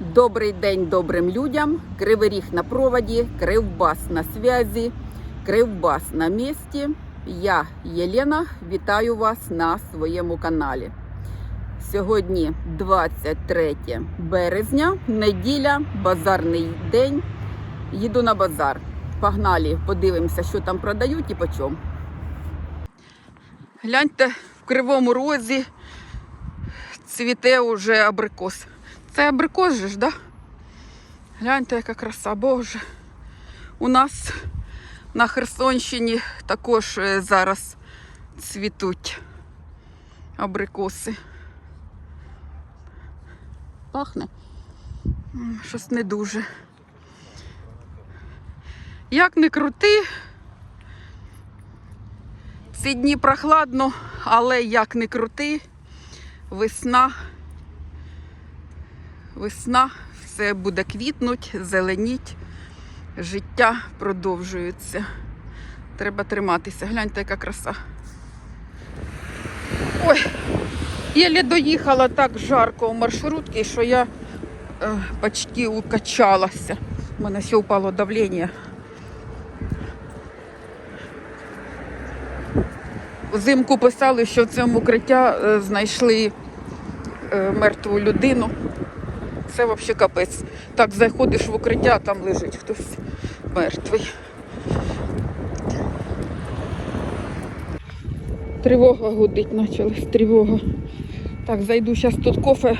Добрий день добрим людям. Кривий ріг на проводі, Кривбас на зв'язі, Кривбас на місці. Я Єлена, вітаю вас на своєму каналі. Сьогодні 23 березня, неділя, базарний день. Їду на базар. Погнали, подивимося, що там продають і по чому. Гляньте, в кривому розі цвіте уже абрикос. Це абрикос же ж, да? Гляньте, яка краса, Боже. У нас на Херсонщині також е, зараз цвітуть абрикоси. Пахне? Щось не дуже. Як не крути, ці дні прохладно, але як не крути, весна весна, все буде квітнуть, зеленіть, життя продовжується. Треба триматися. Гляньте, яка краса. Ой, єлі доїхала так жарко в маршрутці, що я е, почти укачалася. У мене ще упало давлення. Взимку писали, що в цьому укриття е, знайшли е, мертву людину це взагалі капець. Так заходиш в укриття, а там лежить хтось мертвий. Тривога гудить почалась, тривога. Так, зайду зараз тут кофе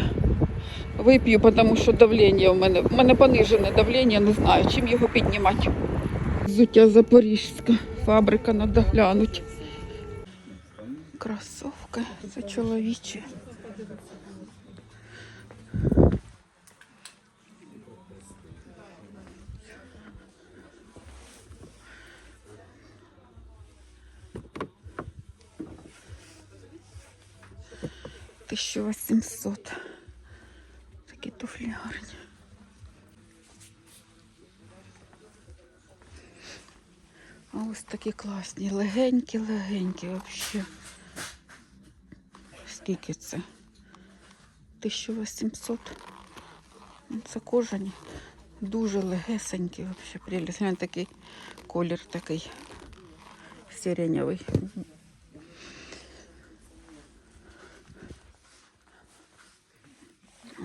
вип'ю, тому що давлення в мене. У мене понижене давлення, не знаю, чим його піднімати. Зуття Запорізька, фабрика, треба глянути. Кросовка, це чоловіче. 1800. Такі туфлі гарні. А ось такі класні, легенькі-легенькі взагалі. Скільки це? 1800. Ну, це кожані. Дуже легесенькі взагалі. Прелість. Він такий колір такий сиреневий.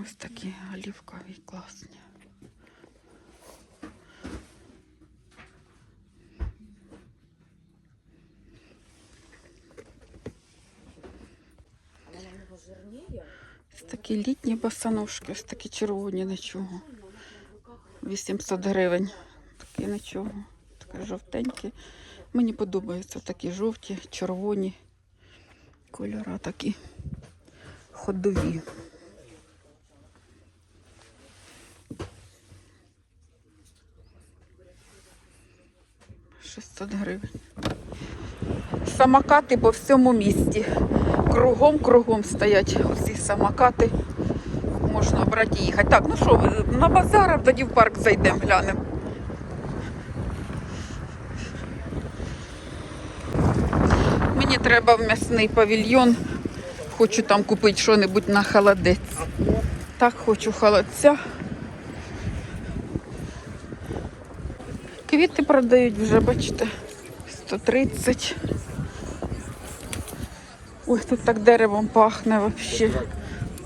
Ось такі олівкові класні. Ось такі літні босоножки, ось такі червоні нічого. 800 гривень. Такі нічого. Такі жовтенькі. Мені подобаються такі жовті, червоні кольори такі ходові. 600 гривень. Самокати по всьому місті. Кругом, кругом стоять усі самокати. Можна брати і їхати. Так, ну що, на базар, а тоді в парк зайдемо, глянемо. Мені треба в м'ясний павільйон. Хочу там купити що-небудь на холодець. Так, хочу холодця. Квіти продають вже, бачите, 130. Ой, тут так деревом пахне взагалі.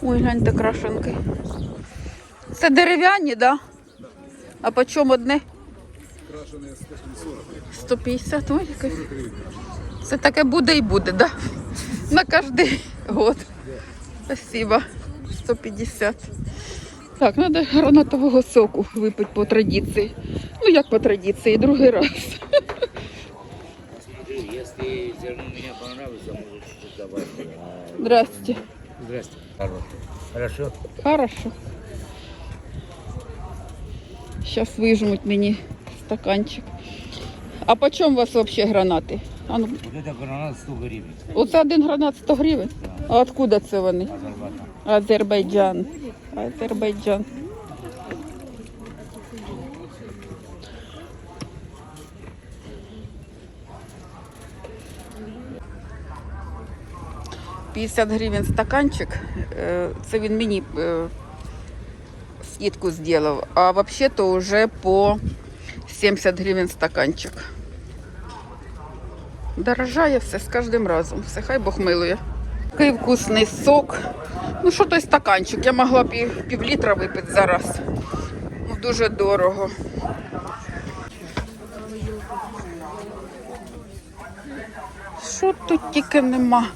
Ой, гляньте крашенки. Це дерев'яні, так? Да? А по чому одне? 150, ой, яке. Це таке буде і буде, да? На кожен год. Спасибо. 150. Так, треба гранатового соку випити по традиції. Ну як по традиції, другий раз. Здрасте. Здрасте. Хорошо. Хорошо. Сейчас выжмут мені стаканчик. А по чому у вас взагалі гранати? А ну, Вот это гранат 100 гривен. оце один гранат 100 гривень. А откуда це вони? Азербайджан. Азербайджан. Азербайджан. П'ятдесят гривень стаканчик. Е, Це він мені е, скидку сделал, а вообще-то уже по 70 гривень стаканчик. Дорожає все з кожним разом. Все, хай Бог милує. Такий вкусний сок. Ну, що той стаканчик? Я могла пів, пів літра випити зараз. Ну, дуже дорого. Що тут тільки нема?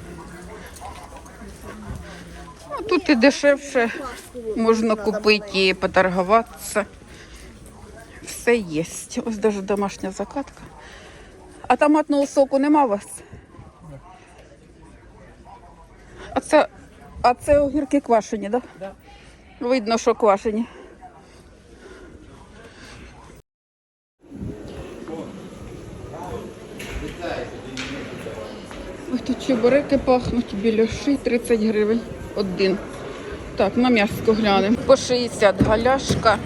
Ну, тут і дешевше можна купити і поторгуватися. Все є. Ось навіть домашня закатка. А томатного соку нема у вас? А це, а це огірки квашені, так? Да? Видно, що квашені. Ой, тут чебуреки пахнуть, біляші 30 гривень один. Так, на м'яско глянемо. По 60 галяшка.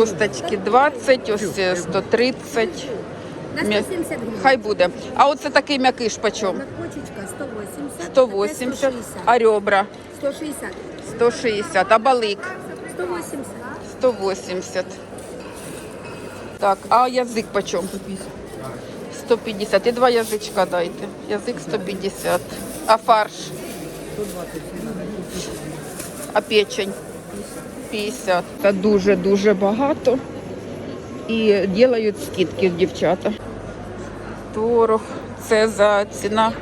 Косточки 20, ось е, 130. М'я- Хай буде. А оце такий м'якиш почем? Кочечка 180. 180, а ребра 160. 160, а балик 180. 180. Так, а язик почем? 150. І два язичка дайте. Язик 150. А фарш? 120. А печень? 50. Це дуже-дуже багато. І роблять скидки дівчата. Творог. Це за ціна.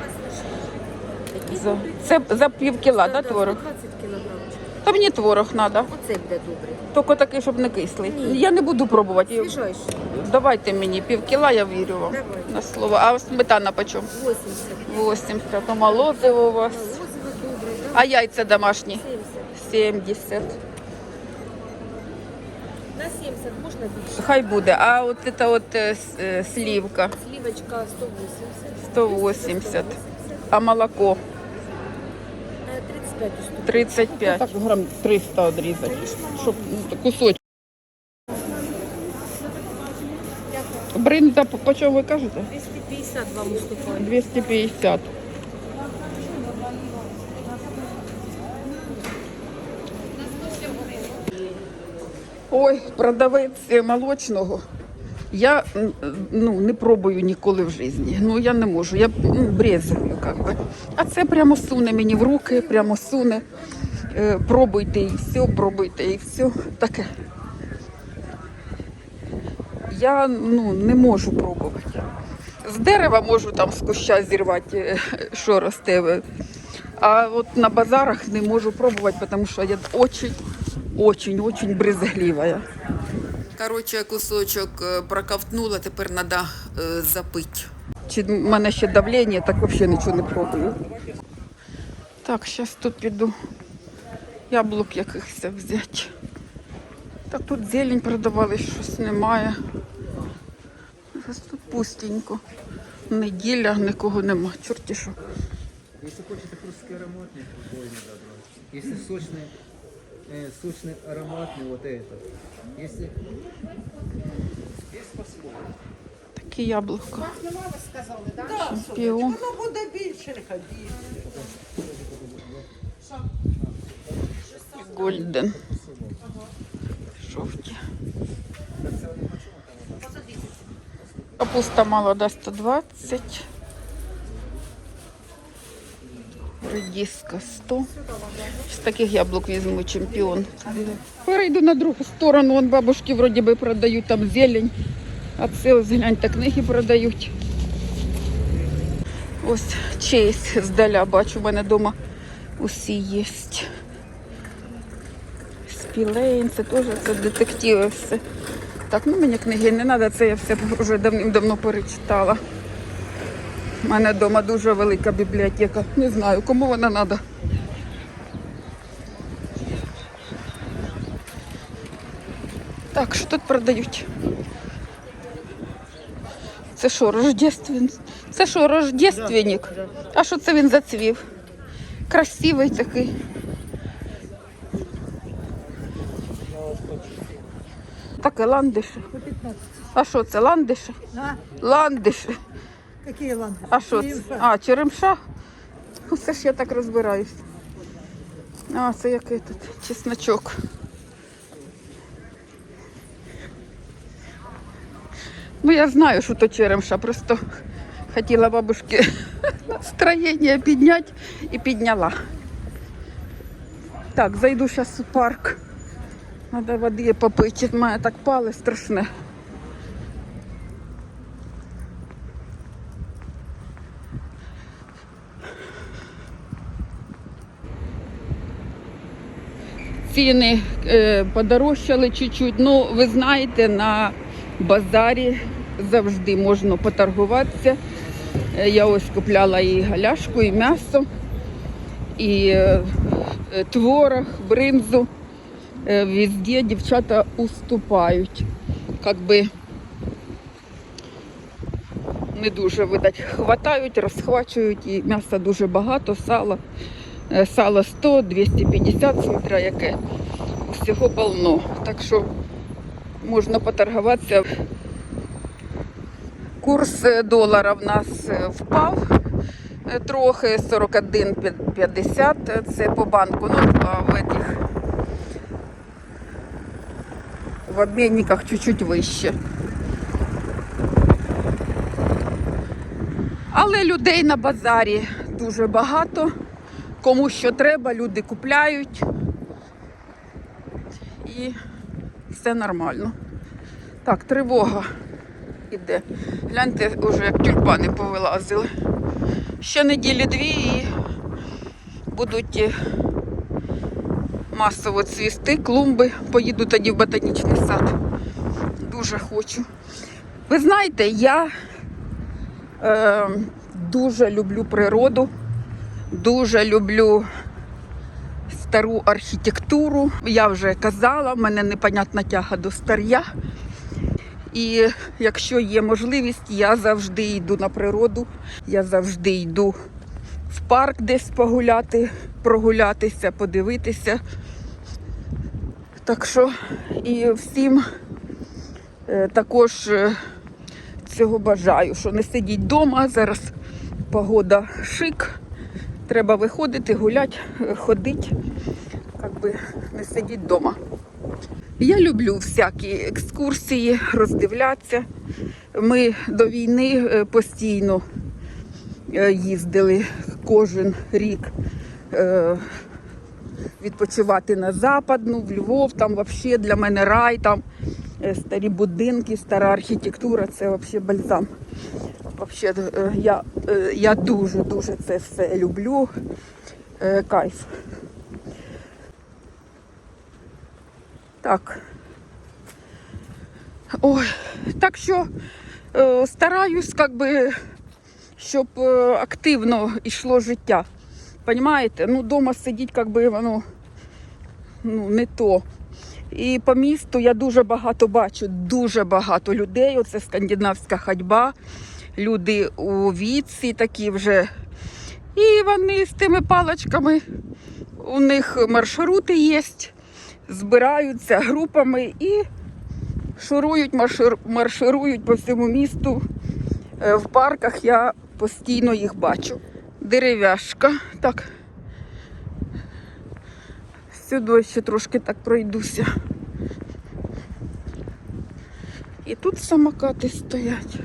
За, це за пів кіла, да, творог? 20 кілограмчик. Та мені творог треба. Оце буде добре. Тільки такий, щоб не кислий. Ні. Я не буду пробувати. Свіжайший. Давайте мені пів кіла, я вірю вам Давай. на слово. А сметана почем? 80. 80. А молодиво у вас. Лозове добре, да? А яйця домашні? 70. 70. На 70 можна більше. Хай буде. А от це от е, с- е, слівка Слівочка 180. 180. А молоко Е, 35 уступ. 35. Так, грам 300 одрізати. Щоб ну, кусочок. Бринза, по, по чому ви кажете? 250 вам уступаю. 250. Ой, продавець е, молочного. Я ну, не пробую ніколи в житті. Ну я не можу. Я ну, брезгую, как би. А це прямо суне мені в руки, прямо суне. Е, пробуйте і все, пробуйте і все. Таке. Я ну, не можу пробувати. З дерева можу там з куща зірвати, е, що росте. А от на базарах не можу пробувати, тому що я очень, очень, очень брезглива. Коротше, кусочок е, проковтнула, тепер треба запити. Чи в мене ще давлення, так взагалі нічого не пробую. Так, зараз тут піду яблук якихось взяти. Так тут зелень продавали, щось немає. Зараз тут пустенько. Неділя, нікого нема. Чорті що. Если хочете хрусткий ароматный, двойный добро. Если сочный, э, сочный ароматный, вот этот. Если Такі яблука. Шампіон. Воно буде більше ходити. Гольден. Жовті. Капуста молода 120. Редиска 100. З таких яблук візьму чемпіон. Перейду на другу сторону. Вон бабушки вроді би продають там зелень. А це ось гляньте, книги продають. Ось чейсь здаля бачу, у мене вдома усі є. Спілейн, це теж це детективи все. Так, ну мені книги не треба, це я все вже давним-давно перечитала. У мене вдома дуже велика бібліотека. Не знаю, кому вона треба. Так, що тут продають? Це що, рождественник? Це що, рождественник? А що це він зацвів? Красивий такий. Таке ландиші. А що це, ландиші? Ландиші. Какие лампы? А що це? А, черемша? Усе ж я так розбираюсь. А, це який тут чесночок. Ну, я знаю, що то черемша, просто хотіла бабушки настроєння підняти і підняла. Так, зайду зараз у парк. Треба води попити. Має так пали страшне. Ціни е, подорожчали чуть-чуть. Ну, ви знаєте, на базарі завжди можна поторгуватися. Е, Я ось купляла і галяшку, і м'ясо, і е, творог, бринзу. Везде дівчата уступають. Как би не дуже видать, хватають, розхвачують, і м'яса дуже багато, сала. Е, Сало 100, 250, смотря яке. Всього полно. Так що можна поторгуватися. Курс е, долара в нас е, впав трохи 41,50. Це по банку. Ну, а в этих в обмінниках чуть-чуть вище. Але людей на базарі дуже багато. Кому що треба, люди купляють. І все нормально. Так, тривога іде. Гляньте, вже як тюльпани повилазили. Ще неділі дві і будуть е, масово цвісти, клумби. Поїду тоді в ботанічний сад. Дуже хочу. Ви знаєте, я е, дуже люблю природу. Дуже люблю стару архітектуру. Я вже казала, в мене непонятна тяга до стар'я. І якщо є можливість, я завжди йду на природу, я завжди йду в парк десь погуляти, прогулятися, подивитися. Так що і всім е, також е, цього бажаю, що не сидіть вдома, зараз погода шик. Треба виходити, гуляти, ходити, як би не сидіти вдома. Я люблю всякі екскурсії, роздивлятися. Ми до війни е, постійно е, їздили кожен рік е, відпочивати на Западну, в Львов, там взагалі для мене рай, там старі будинки, стара архітектура, це взагалі бальзам. Вообще, е, я, е, я дуже-дуже це все люблю. Е, Кайф. Так. Ой, так що стараюсь, как би, щоб активно йшло життя. Понимаєте? Ну, дома сидіть, как би, воно ну, не то. І по місту я дуже багато бачу, дуже багато людей. Оце скандинавська ходьба люди у віці такі вже. І вони з тими паличками, у них маршрути є, збираються групами і шурують, маршир- марширують по всьому місту. Е, В парках я постійно їх бачу. Дерев'яшка. Так. Сюди ще трошки так пройдуся. І тут самокати стоять.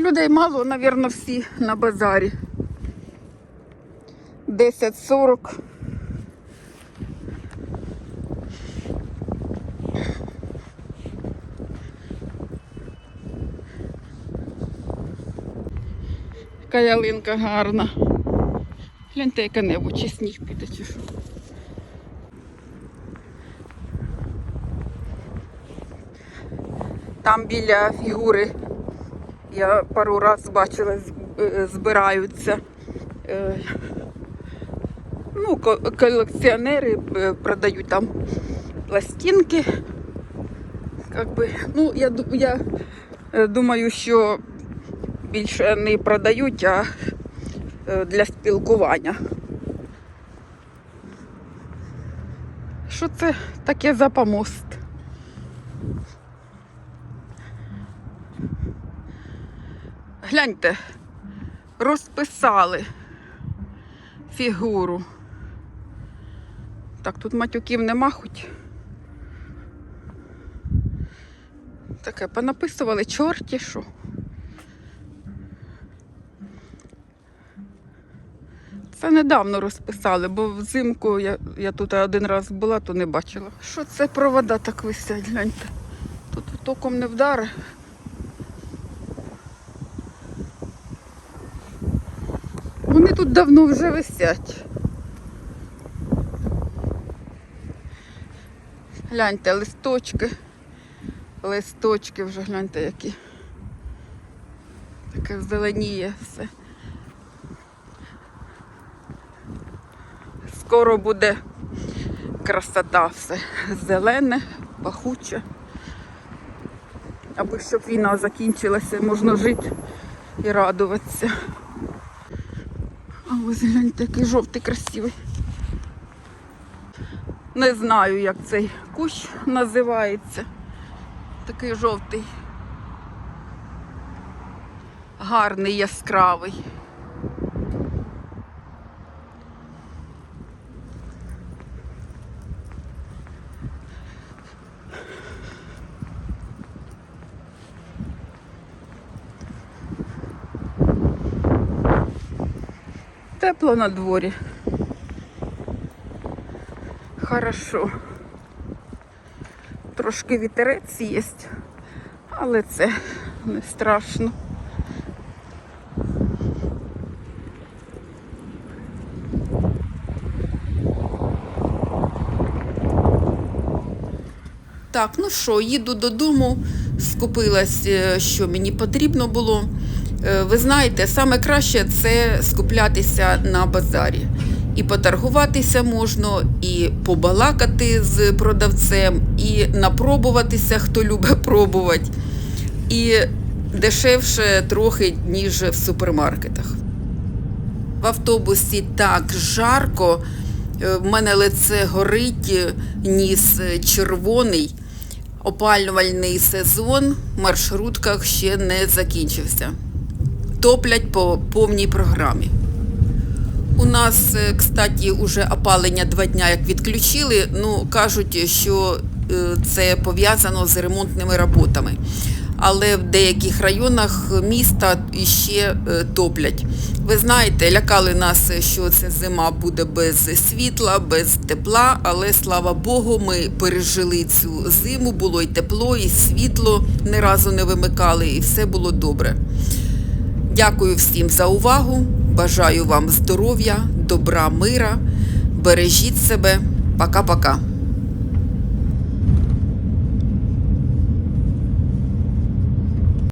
Людей мало, напевно, всі на базарі. 10.40. Яка ялинка гарна. Гляньте, яке небо, чи сніг піде, чи що. Там біля фігури я пару раз бачила, е, збираються. е, Ну, колекціонери е, продають там пластинки. Как би, ну, я, я е, думаю, що більше не продають, а е, для спілкування. Що це таке за помост? Гляньте, розписали фігуру. Так, тут матюків нема хоч. Таке понаписували чорті, що. Це недавно розписали, бо взимку я, я тут один раз була, то не бачила. Що це провода так висять, гляньте. Тут током не вдари. Вони тут давно вже висять. Гляньте, листочки. Листочки вже гляньте які. Таке зеленіє все. Скоро буде красота все зелене, пахуче. Аби щоб війна закінчилася, можна жити і радуватися. Ось глянь, такий жовтий красивий. Не знаю, як цей кущ називається. Такий жовтий. Гарний, яскравий. Тепло на дворі. Хорошо. Трошки вітерець є, але це не страшно. Так, ну що, їду додому, скупилась, е, що мені потрібно було. Е, Ви знаєте, саме краще це скуплятися на базарі. І поторгуватися можна, і побалакати з продавцем, і напробуватися, хто любить пробувати. І дешевше трохи, ніж в супермаркетах. В автобусі так жарко, е, в мене лице горить, е, ніс червоний. Опалювальний сезон в маршрутках ще не закінчився. Топлять по повній програмі. У нас, е, кстати, уже опалення два дня як відключили. Ну, кажуть, що е, це пов'язано з ремонтними роботами. Але в деяких районах міста ще е, топлять. Ви знаєте, лякали нас, що ця зима буде без світла, без тепла, але слава Богу, ми пережили цю зиму, було і тепло, і світло ні разу не вимикали, і все було добре. Дякую всім за увагу. Бажаю вам здоров'я, добра, мира. Бережіть себе. Пока-пока.